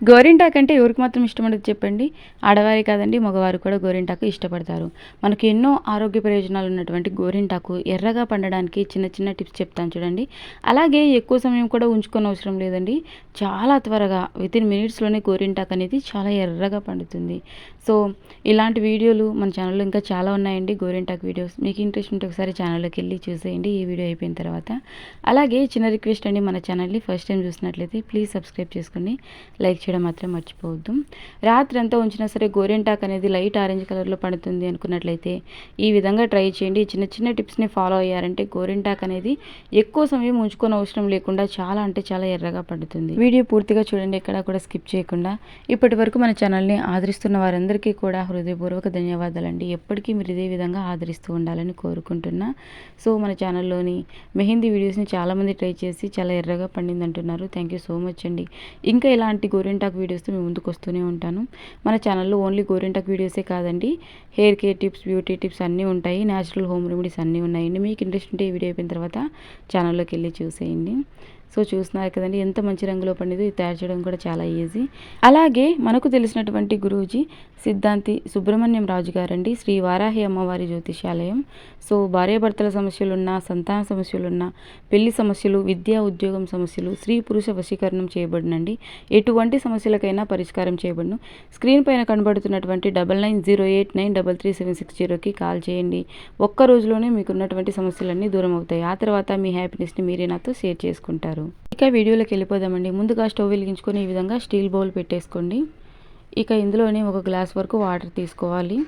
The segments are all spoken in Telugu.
గోరింటాకు అంటే ఎవరికి మాత్రం ఇష్టపడదు చెప్పండి. ఆడవారి కాదండి మగవారు కూడా గోరింటాకు ఇష్టపడతారు. మనకు ఎన్నో ఆరోగ్య ప్రయోజనాలు ఉన్నటువంటి గోరింటాకు ఎర్రగా పండడానికి చిన్న చిన్న టిప్స్ చెప్తాను చూడండి. అలాగే ఎక్కువ సమయం కూడా ఉంచుకొని అవసరం లేదండి. చాలా త్వరగా విత్ ఇన్ మినిట్స్లోనే గోరింటాకు అనేది చాలా ఎర్రగా పండుతుంది. సో ఇలాంటి వీడియోలు మన ఛానల్లో ఇంకా చాలా ఉన్నాయండి. గోరింటాకు వీడియోస్ మీకు ఇంట్రెస్ట్ ఉంటే ఒకసారి ఛానల్లోకి వెళ్ళి చూసేయండి. ఈ వీడియో అయిపోయిన తర్వాత. అలాగే చిన్న రిక్వెస్ట్ అండి మన ఛానల్ని ఫస్ట్ టైం చూసినట్లయితే ప్లీజ్ సబ్స్క్రైబ్ చేసుకోండి లైక్ చేయడం మాత్రం మర్చిపోవద్దు. రాత్రి అంతా ఉంచినా సరే గోరెంటాక్ అనేది లైట్ ఆరెంజ్ కలర్లో పడుతుంది అనుకున్నట్లయితే ఈ విధంగా ట్రై చేయండి. చిన్న చిన్న టిప్స్ని ఫాలో అయ్యారంటే గోరెంటాక్ అనేది ఎక్కువ సమయం ఉంచుకొని అవసరం లేకుండా చాలా అంటే చాలా ఎర్రగా పడుతుంది. వీడియో పూర్తిగా చూడండి ఎక్కడ కూడా స్కిప్ చేయకుండా. ఇప్పటి వరకు మన ఛానల్ని ఆదరిస్తున్న వారందరికీ కూడా హృదయపూర్వక ధన్యవాదాలండి. ఎప్పటికీ మీరు ఇదే విధంగా ఆదరిస్తూ ఉండాలని కోరుకుంటున్నా. సో మన ఛానల్లోని మెహందీ వీడియోస్ని చాలామంది ట్రై చేసి చాలా ఎర్రగా పండింది అంటున్నారు థ్యాంక్ యూ సో మచ్ అండి. ఇంకా ఇలాంటి గోరింటాక్ వీడియోస్తో మేము ముందుకు వస్తూనే ఉంటాను. మన ఛానల్లో ఓన్లీ గోరింటాక్ వీడియోసే కాదండి. Hair care tips beauty tips అన్నీ ఉంటాయి. న్యాచురల్ హోమ్ రెమెడీస్ అన్నీ ఉన్నాయండి. మీకు ఇంట్రెస్ట్ ఉంటే ఈ వీడియో అయిపోయిన తర్వాత ఛానల్లోకి వెళ్ళి చూసేయండి. సో చూస్తున్నారు కదండి ఎంత మంచి రంగులో పండిదో ఇది తయారు చేయడం కూడా చాలా ఈజీ. అలాగే మనకు తెలిసినటువంటి గురూజీ సిద్ధాంతి సుబ్రహ్మణ్యం రాజు గారండి శ్రీ వారాహి అమ్మవారి జ్యోతిషాలయం సో భార్యాభర్తల సమస్యలున్నా సంతాన సమస్యలున్నా పెళ్ళి సమస్యలు విద్యా ఉద్యోగం సమస్యలు స్త్రీ పురుష వశీకరణం చేయబడినండి. ఎటువంటి సమస్యలకైనా పరిష్కారం చేయబడును. స్క్రీన్ పైన కనబడుతున్నటువంటి double nine zero eight nine double three seven six జీరోకి కాల్ చేయండి. ఒక్క రోజులోనే మీకున్నటువంటి సమస్యలన్నీ దూరం అవుతాయి ఆ తర్వాత మీ హ్యాపీనెస్ని మీరే నాతో షేర్ చేసుకుంటారు. ఇక వీడియోలోకి వెళ్ళిపోదామండి. ముందుగా స్టవ్ వెలిగించుకొని ఈ విధంగా స్టీల్ బౌల్ పెట్టేసుకోండి. ఇక ఇందులోనే ఒక గ్లాస్ వరకు వాటర్ తీసుకోవాలి.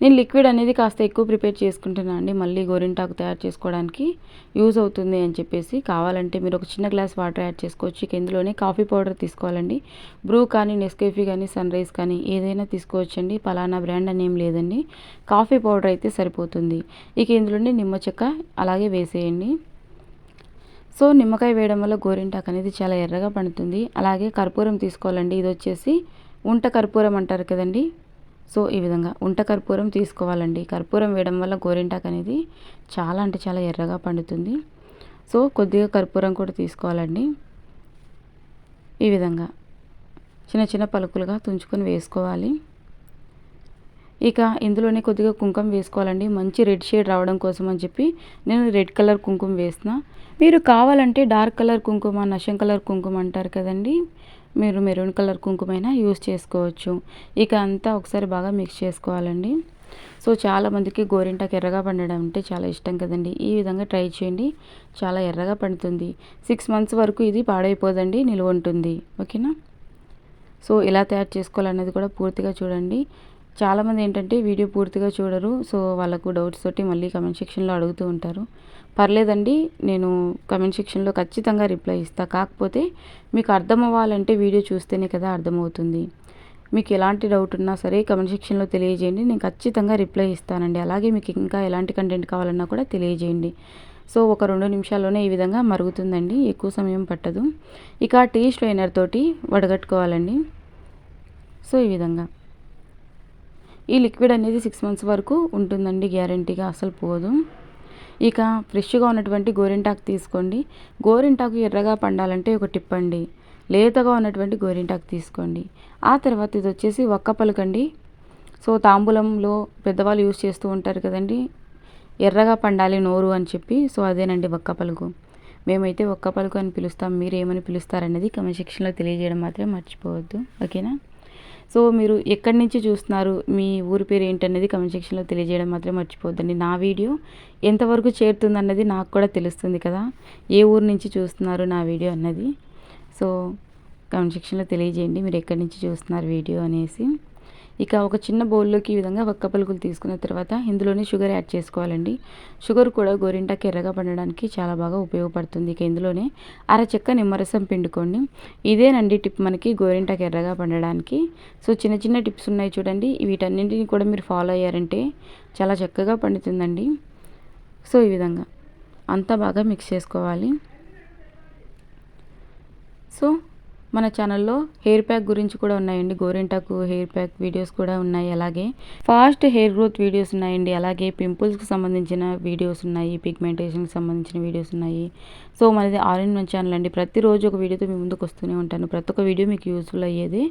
నేను లిక్విడ్ అనేది కాస్త ఎక్కువ ప్రిపేర్ చేసుకుంటున్నాను అండి. మళ్ళీ గోరింటాకు తయారు చేసుకోవడానికి యూజ్ అవుతుంది అని చెప్పేసి. కావాలంటే మీరు ఒక చిన్న గ్లాస్ వాటర్ యాడ్ చేసుకోవచ్చు. ఇక ఇందులోనే కాఫీ పౌడర్ తీసుకోవాలండి. బ్రూ కానీ నెస్కేఫీ కానీ సన్ రైజ్ కానీ ఏదైనా తీసుకోవచ్చండి. పలానా బ్రాండ్ అని ఏం లేదండి. కాఫీ పౌడర్ అయితే సరిపోతుంది. ఇక ఇందులోనే నిమ్మ చెక్క అలాగే వేసేయండి. సో నిమ్మకాయ వేయడం వల్ల గోరింటాకు అనేది చాలా ఎర్రగా పండుతుంది. అలాగే కర్పూరం తీసుకోవాలండి. ఇది వచ్చేసి ఉంట కర్పూరం అంటారు కదండి. సో ఈ విధంగా ఉంట కర్పూరం తీసుకోవాలండి. కర్పూరం వేయడం వల్ల గోరింటాకు అనేది చాలా అంటే చాలా ఎర్రగా పండుతుంది. సో కొద్దిగా కర్పూరం కూడా తీసుకోవాలండి. ఈ విధంగా చిన్న చిన్న పలుకులుగా తుంచుకొని వేసుకోవాలి. ఇక ఇందులోనే కొద్దిగా కుంకుమ వేసుకోవాలండి. మంచి రెడ్ షేడ్ రావడం కోసం అని చెప్పి నేను రెడ్ కలర్ కుంకుమ వేసిన. మీరు కావాలంటే డార్క్ కలర్ కుంకుమ నషం కలర్ కుంకుమ అంటారు కదండి. మీరు మెరూన్ కలర్ కుంకుమైనా యూస్ చేసుకోవచ్చు. ఇక అంతా ఒకసారి బాగా మిక్స్ చేసుకోవాలండి. సో చాలామందికి గోరింటాకు ఎర్రగా పండడం అంటే చాలా ఇష్టం కదండి. ఈ విధంగా ట్రై చేయండి. చాలా ఎర్రగా పండుతుంది. సిక్స్ మంత్స్ వరకు ఇది పాడైపోదండి నిల్వ ఉంటుంది. ఓకేనా? సో ఎలా తయారు చేసుకోవాలనేది కూడా పూర్తిగా చూడండి. చాలామంది ఏంటంటే వీడియో పూర్తిగా చూడరు సో వాళ్ళకు డౌట్స్ తోటి మళ్ళీ కమెంట్ సెక్షన్లో అడుగుతూ ఉంటారు. పర్లేదండి నేను కమెంట్ సెక్షన్లో ఖచ్చితంగా రిప్లై ఇస్తాను కాకపోతే మీకు అర్థం అవ్వాలంటే వీడియో చూస్తేనే కదా అర్థమవుతుంది. మీకు ఎలాంటి డౌట్ ఉన్నా సరే కమెంట్ సెక్షన్లో తెలియజేయండి. నేను ఖచ్చితంగా రిప్లై ఇస్తానండి. అలాగే మీకు ఇంకా ఎలాంటి కంటెంట్ కావాలన్నా కూడా తెలియజేయండి. సో ఒక రెండు నిమిషాల్లోనే ఈ విధంగా మరుగుతుందండి. ఎక్కువ సమయం పట్టదు. ఇక టీ స్ట్రైనర్ తోటి వడగట్టుకోవాలండి. సో ఈ విధంగా. ఈ లిక్విడ్ అనేది సిక్స్ మంత్స్ వరకు ఉంటుందండి గ్యారంటీగా అసలు పోదు. ఇక ఫ్రెష్గా ఉన్నటువంటి గోరింటాకు తీసుకోండి. గోరింటాకు ఎర్రగా పండాలంటే ఒక టిప్ అండి. లేతగా ఉన్నటువంటి గోరింటాకు తీసుకోండి. ఆ తర్వాత ఇది వచ్చేసి ఒక్క పలుకండి. సో తాంబూలంలో పెద్దవాళ్ళు యూజ్ చేస్తూ ఉంటారు కదండి. ఎర్రగా పండాలి నోరు అని చెప్పి సో అదేనండి ఒక్క పలుకు. మేమైతే ఒక్క పలుకు అని పిలుస్తాం మీరు ఏమని పిలుస్తారనేది కమెంట్ సెక్షన్లో తెలియజేయడం మాత్రం మర్చిపోవద్దు. ఓకేనా? సో మీరు ఎక్కడి నుంచి చూస్తున్నారు? మీ ఊరి పేరు ఏంటనేది కమెంట్ సెక్షన్లో తెలియజేయడం మాత్రం మర్చిపోద్దండి నా వీడియో ఎంతవరకు చేరుతుంది అన్నది నాకు కూడా తెలుస్తుంది కదా. ఏ ఊరు నుంచి చూస్తున్నారు నా వీడియో అన్నది. సో కమెంట్ సెక్షన్లో తెలియజేయండి. మీరు ఎక్కడి నుంచి చూస్తున్నారు వీడియో అనేసి. ఇక ఒక చిన్న బౌల్లోకి ఈ విధంగా ఒక్క పలుకులు తీసుకున్న తర్వాత ఇందులోనే షుగర్ యాడ్ చేసుకోవాలండి. షుగర్ కూడా గోరింటాకి ఎర్రగా పండడానికి చాలా బాగా ఉపయోగపడుతుంది. ఇక ఇందులోనే అరచెక్క నిమ్మరసం పిండుకోండి. ఇదేనండి టిప్ మనకి గోరింటాకి ఎర్రగా పండడానికి. సో చిన్న చిన్న టిప్స్ ఉన్నాయి చూడండి. వీటన్నింటిని కూడా మీరు ఫాలో అయ్యారంటే చాలా చక్కగా పండుతుందండి. సో ఈ విధంగా అంతా బాగా మిక్స్ చేసుకోవాలి. సో మన ఛానల్లో హెయిర్ ప్యాక్ గురించి కూడా ఉన్నాయండి. గోరింటాకు హెయిర్ ప్యాక్ వీడియోస్ కూడా ఉన్నాయి అలాగే. ఫాస్ట్ హెయిర్ గ్రోత్ వీడియోస్ ఉన్నాయండి. అలాగే పింపుల్స్కి సంబంధించిన వీడియోస్ ఉన్నాయి. పిగ్మెంటేషన్కి సంబంధించిన వీడియోస్ ఉన్నాయి. సో మనది ఆరెంజ్ మన ఛానల్ అండి. ప్రతిరోజు ఒక వీడియోతో మీ ముందుకు వస్తూనే ఉంటాను. ప్రతి ఒక్క వీడియో మీకు యూస్ఫుల్ అయ్యేది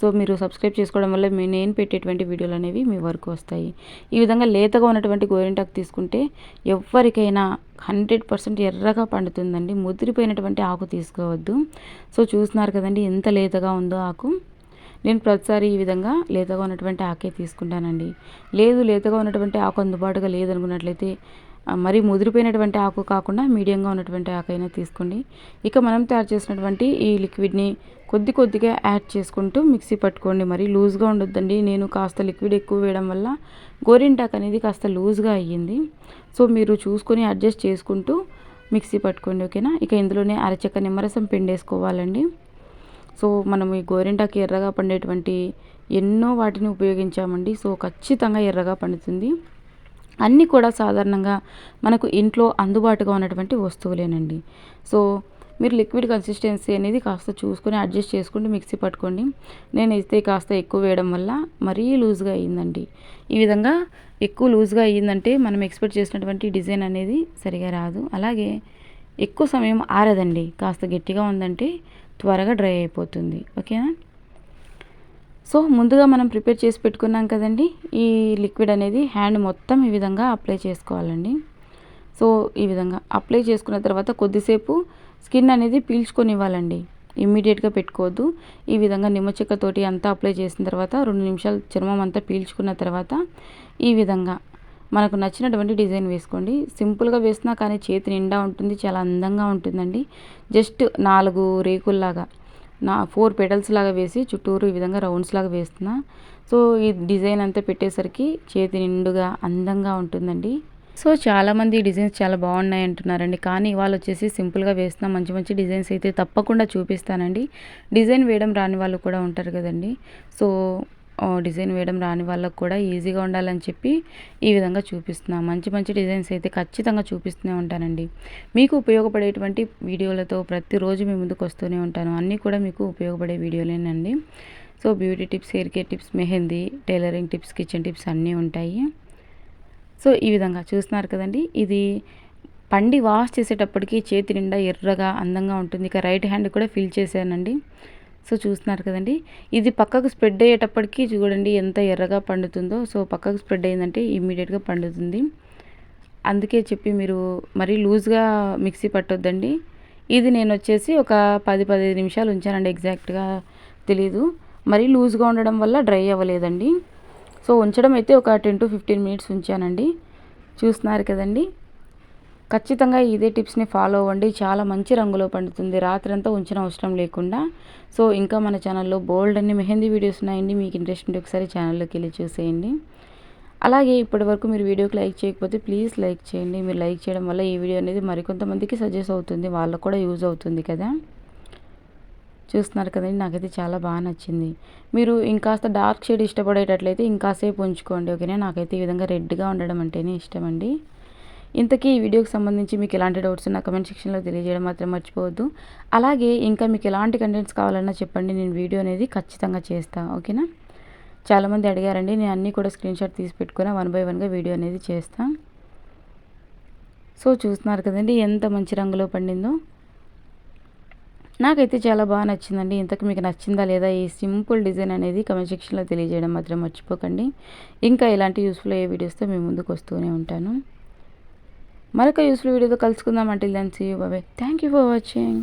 సో మీరు సబ్స్క్రైబ్ చేసుకోవడం వల్ల మీ నేను పెట్టేటువంటి వీడియోలు అనేవి మీ వరకు వస్తాయి. ఈ విధంగా లేతగా ఉన్నటువంటి గోరింటాకు తీసుకుంటే ఎవరికైనా హండ్రెడ్ పర్సెంట్ ఎర్రగా పండుతుందండి. ముదిరిపోయినటువంటి ఆకు తీసుకోవద్దు. సో చూస్తున్నారు కదండి ఎంత లేతగా ఉందో ఆకు. నేను ప్రతిసారి ఈ విధంగా లేతగా ఉన్నటువంటి ఆకే తీసుకుంటానండి. లేదు లేతగా ఉన్నటువంటి ఆకు అందుబాటుగా లేదనుకున్నట్లయితే మరి ముదిరిపోయినటువంటి ఆకు కాకుండా మీడియంగా ఉన్నటువంటి ఆకైనా తీసుకోండి. ఇక మనం తయారు చేసినటువంటి ఈ లిక్విడ్ని కొద్ది కొద్దిగా యాడ్ చేసుకుంటూ మిక్సీ పట్టుకోండి. మరి లూజ్గా ఉండొద్దండి. నేను కాస్త లిక్విడ్ ఎక్కువ వేయడం వల్ల గోరింటాక్ అనేది కాస్త లూజ్గా అయ్యింది. సో మీరు చూసుకొని అడ్జస్ట్ చేసుకుంటూ మిక్సీ పట్టుకోండి ఓకేనా? ఇక ఇందులోనే అరచక్క నిమ్మరసం పిండేసుకోవాలండి. సో మనం ఈ గోరింటాకు ఎర్రగా పండేటువంటి ఎన్నో వాటిని ఉపయోగించామండి. సో ఖచ్చితంగా ఎర్రగా పండుతుంది. అన్నీ కూడా సాధారణంగా మనకు ఇంట్లో అందుబాటుగా ఉన్నటువంటి వస్తువులేనండి. సో మీరు లిక్విడ్ కన్సిస్టెన్సీ అనేది కాస్త చూసుకొని అడ్జస్ట్ చేసుకుంటూ మిక్సీ పట్టుకోండి. నేను ఇస్తే కాస్త ఎక్కువ వేయడం వల్ల మరీ లూజ్గా అయ్యిందండి. ఈ విధంగా ఎక్కువ లూజ్గా అయ్యిందంటే మనం ఎక్స్పెక్ట్ చేసినటువంటి డిజైన్ అనేది సరిగా రాదు. అలాగే ఎక్కువ సమయం ఆరదండి. కాస్త గట్టిగా ఉందంటే త్వరగా డ్రై అయిపోతుంది. ఓకేనా? సో ముందుగా మనం ప్రిపేర్ చేసి పెట్టుకున్నాం కదండి. ఈ లిక్విడ్ అనేది హ్యాండ్ మొత్తం ఈ విధంగా అప్లై చేసుకోవాలండి. సో ఈ విధంగా అప్లై చేసుకున్న తర్వాత కొద్దిసేపు స్కిన్ అనేది పీల్చుకొని ఇవ్వాలండి ఇమ్మీడియట్గా పెట్టుకోవద్దు. ఈ విధంగా నిమ్మచెక్కతోటి అంతా అప్లై చేసిన తర్వాత రెండు నిమిషాలు చర్మం అంతా పీల్చుకున్న తర్వాత ఈ విధంగా మనకు నచ్చినటువంటి డిజైన్ వేసుకోండి. సింపుల్గా వేసినా కానీ చేతి నిండా ఉంటుంది చాలా అందంగా ఉంటుందండి. జస్ట్ నాలుగు రేకుల్లాగా నా ఫోర్ పెటల్స్ లాగా వేసి చుట్టూరు ఈ విధంగా రౌండ్స్ లాగా వేస్తున్నా. సో ఈ డిజైన్ అంతా పెట్టేసరికి చేతి నిండుగా అందంగా ఉంటుందండి. సో చాలామంది డిజైన్స్ చాలా బాగున్నాయి అంటున్నారండి. కానీ వాళ్ళు వచ్చేసి సింపుల్గా వేస్తున్న మంచి మంచి డిజైన్స్ అయితే తప్పకుండా చూపిస్తానండి. డిజైన్ వేయడం రాని వాళ్ళు కూడా ఉంటారు కదండి. సో డిజైన్ వేయడం రాని వాళ్ళకు కూడా ఈజీగా ఉండాలని చెప్పి ఈ విధంగా చూపిస్తున్నా. మంచి మంచి డిజైన్స్ అయితే ఖచ్చితంగా చూపిస్తూనే ఉంటానండి. మీకు ఉపయోగపడేటువంటి వీడియోలతో ప్రతిరోజు మీ ముందుకు వస్తూనే ఉంటాను. అన్నీ కూడా మీకు ఉపయోగపడే వీడియోలేనండి. So beauty tips hair care tips mehndi tailoring tips kitchen tips అన్నీ ఉంటాయి. సో ఈ విధంగా చూస్తున్నారు కదండి. ఇది పండి వాష్ చేసేటప్పటికి చేతి నిండా ఎర్రగా అందంగా ఉంటుంది. ఇక రైట్ హ్యాండ్ కూడా ఫిల్ చేశానండి. సో చూస్తున్నారు కదండి. ఇది పక్కకు స్ప్రెడ్ అయ్యేటప్పటికి చూడండి ఎంత ఎర్రగా పండుతుందో. సో పక్కకు స్ప్రెడ్ అయిందంటే ఇమ్మీడియట్గా పండుతుంది. అందుకే చెప్పి మీరు మరీ లూజ్గా మిక్సీ పట్టొద్దండి. ఇది నేను వచ్చేసి ఒక పది పదిహేను నిమిషాలు ఉంచానండి. ఎగ్జాక్ట్గా తెలీదు. మరీ లూజ్గా ఉండడం వల్ల డ్రై అవ్వలేదండి. సో ఉంచడం అయితే ఒక టెన్ టు ఫిఫ్టీన్ మినిట్స్ ఉంచానండి. చూస్తున్నారు కదండి. ఖచ్చితంగా ఇదే టిప్స్ని ఫాలో అవ్వండి. చాలా మంచి రంగులో పండుతుంది. రాత్రి అంతా ఉంచిన అవసరం లేకుండా. సో ఇంకా మన ఛానల్లో బోల్డ్ అన్ని మెహందీ వీడియోస్ ఉన్నాయండి. మీకు ఇంట్రెస్ట్ ఉంటే ఒకసారి ఛానల్లోకి వెళ్ళి చూసేయండి. అలాగే ఇప్పటి వరకు మీరు వీడియోకి లైక్ చేయకపోతే ప్లీజ్ లైక్ చేయండి. మీరు లైక్ చేయడం వల్ల ఈ వీడియో అనేది మరికొంతమందికి సజెస్ట్ అవుతుంది. వాళ్ళకు కూడా యూజ్ అవుతుంది కదా. చూస్తున్నారు కదండి. నాకైతే చాలా బాగా నచ్చింది. మీరు ఇంకాస్త డార్క్ షేడ్ ఇష్టపడేటట్లయితే ఇంకాసేపు ఉంచుకోండి ఓకేనా? నాకైతే ఈ విధంగా రెడ్గా ఉండడం అంటేనే ఇష్టం అండి. ఇంతకీ ఈ వీడియోకి సంబంధించి మీకు ఎలాంటి డౌట్స్ ఉన్నా కమెంట్ సెక్షన్లో తెలియజేయడం మాత్రం మర్చిపోవద్దు. అలాగే ఇంకా మీకు ఎలాంటి కంటెంట్స్ కావాలన్నా చెప్పండి నేను వీడియో అనేది ఖచ్చితంగా చేస్తాను ఓకేనా? చాలామంది అడిగారండి నేను అన్నీ కూడా స్క్రీన్షాట్ తీసి పెట్టుకుని వన్ బై వన్గా వీడియో అనేది చేస్తాను సో చూస్తున్నారు కదండి ఎంత మంచి రంగులో పండిందో. నాకైతే చాలా బాగా నచ్చిందండి. ఇంతకు మీకు నచ్చిందా లేదా ఈ సింపుల్ డిజైన్ అనేది కమెంట్ సెక్షన్లో తెలియజేయడం మాత్రం మర్చిపోకండి. ఇంకా ఇలాంటి యూస్ఫుల్ అయ్యే వీడియోస్తో మేము ముందుకు వస్తూనే ఉంటాను. మరొక యూస్ఫుల్ వీడియోతో కలుసుకుందాం. అంటే దాన్ని సీ బాబాయ్ థ్యాంక్ యూ ఫర్ వాచింగ్